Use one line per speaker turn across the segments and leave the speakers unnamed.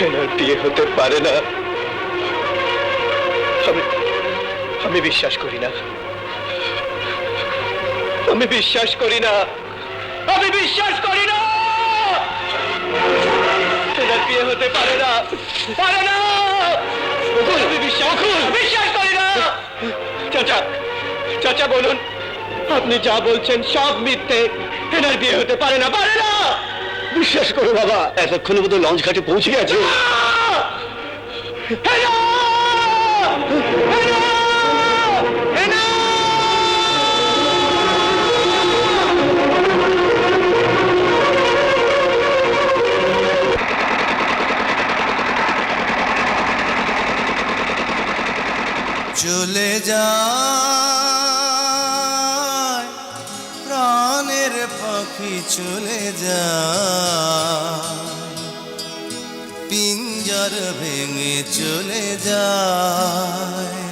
হেনার বিয়ে হতে পারে না। আমি বিশ্বাস করি না। আমি বিশ্বাস করি না। আমি বিশ্বাস করি না। হেনার বিয়ে হতে পারে না। পারে না। বিশ্বাস করি না। চাচা চাচা বলুন, আপনি যা বলছেন সব মিথ্যে। হেনার বিয়ে হতে পারে না পারে না। বিশ্বাস করো বাবা
এতক্ষণে বোধ লঞ্চ ঘাটে পৌঁছে গেছে!
চলে যায় চলে যা পিঞ্জর ভেঙে চলে যায়।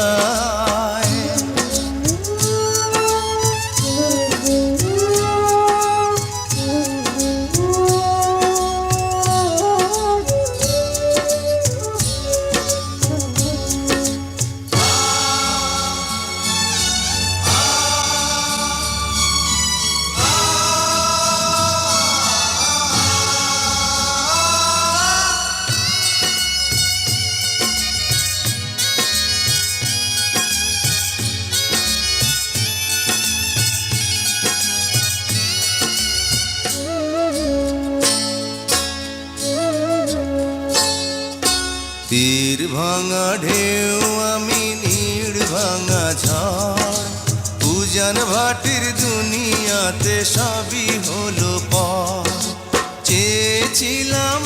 ভাঙা ঢেউ আমি নীড় ভাঙা ঝড়। পূজন ভাটির দুনিয়াতে সবই হলো পর চেয়েছিলাম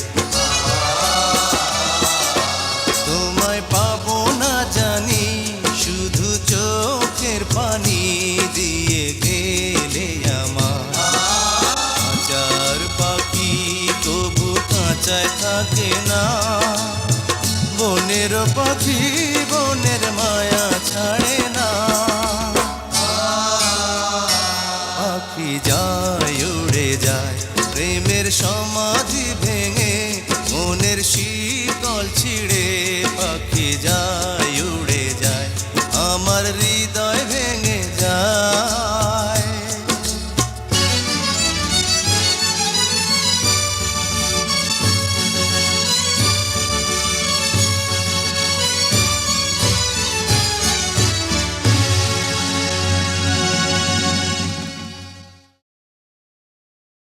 থাকে না। বনের পাখি বনের মায়া ছাড়ে